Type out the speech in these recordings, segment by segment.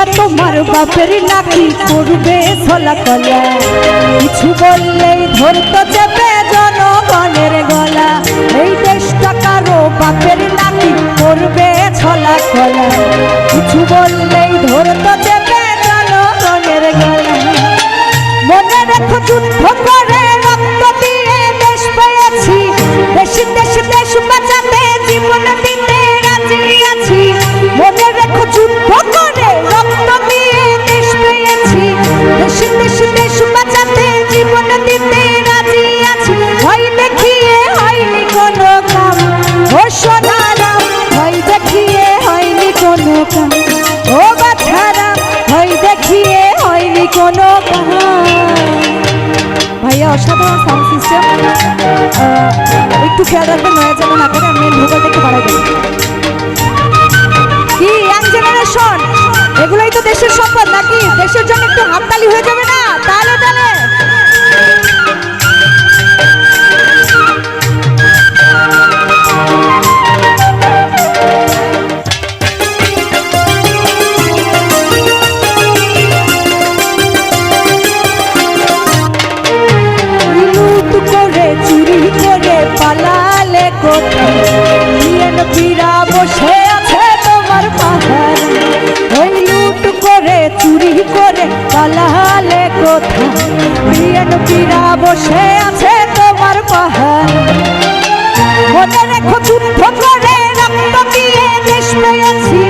দেশটা তোমার বাপের নাকি করবে ছলা কলা কিছু বললেই ধরতো চেপে জনগণের গলা। এই দেশটা কারও বাপের নাকি করবে ছলা কলা কিছু বললেই ধরতো চেপে জনগণের গলা। মনে রেখো যুদ্ধ করে সোনারাম ভয় দেখিয়ে হয়নি কোনো কাম ও হয়নি কোনো ভাইয়া, অসাধারণ একটু খেয়াল রাখবেন, নয়া যেন না করে, আমি ভূগোলটা একটু বাড়াই কি ইয়াং জেনারেশন এগুলোই তো দেশের সম্পদ নাকি? দেশের জন্য একটু হাততালি হয়ে যাবে না? তাহলে তাহলে বিএনপিরা বসে আছে তোমার পাহাড় ওই লুট করে, চুরি করে পালালে কোথায়? বিএনপিরা বসে আছে তোমার পাহাড়। মনে রেখো যুদ্ধ করে, রক্ত দিয়ে দেশ পেয়েছি।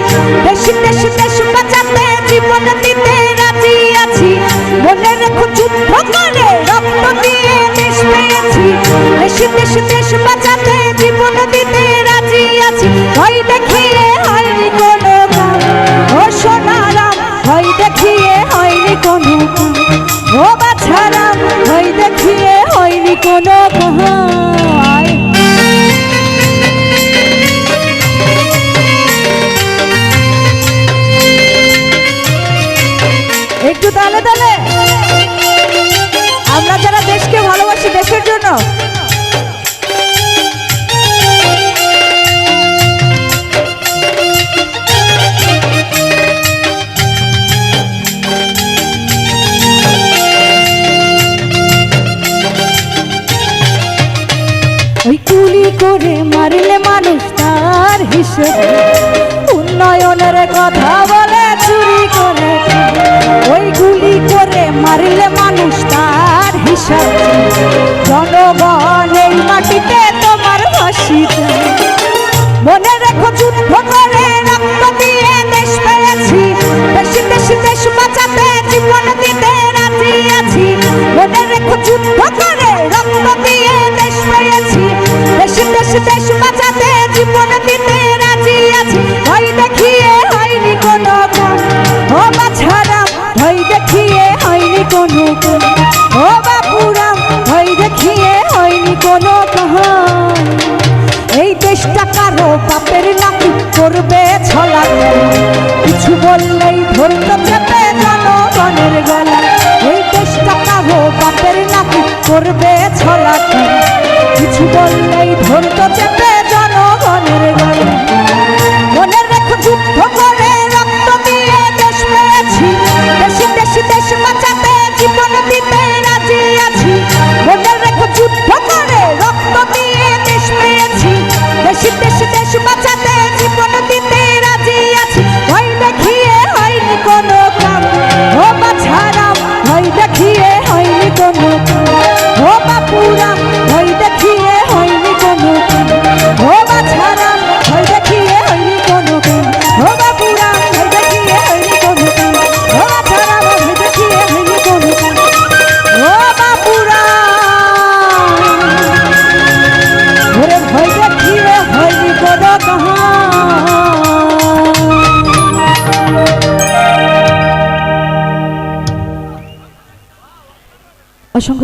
দেশ দেশ দেশ বাঁচাতে জীবন দিতে রাজি আছি। মনে রেখো যুদ্ধ করে, রক্ত দিয়ে দেশ পেয়েছি। দেশ দেশ কোনো ও বাছারাম হই দেখিয়ে হয়নি কোনো কাম ওই কুলি করে মারলে মানুষ তার হিসেবে। উন্নয়নের কথা বলে চুরি করে। ওই গুলি করে মারলে মানুষ তার হিসাব। এই দেশটা কারও বাপের নাকি করবে ছলা কিছু বললেই ধরতে অসংখ্য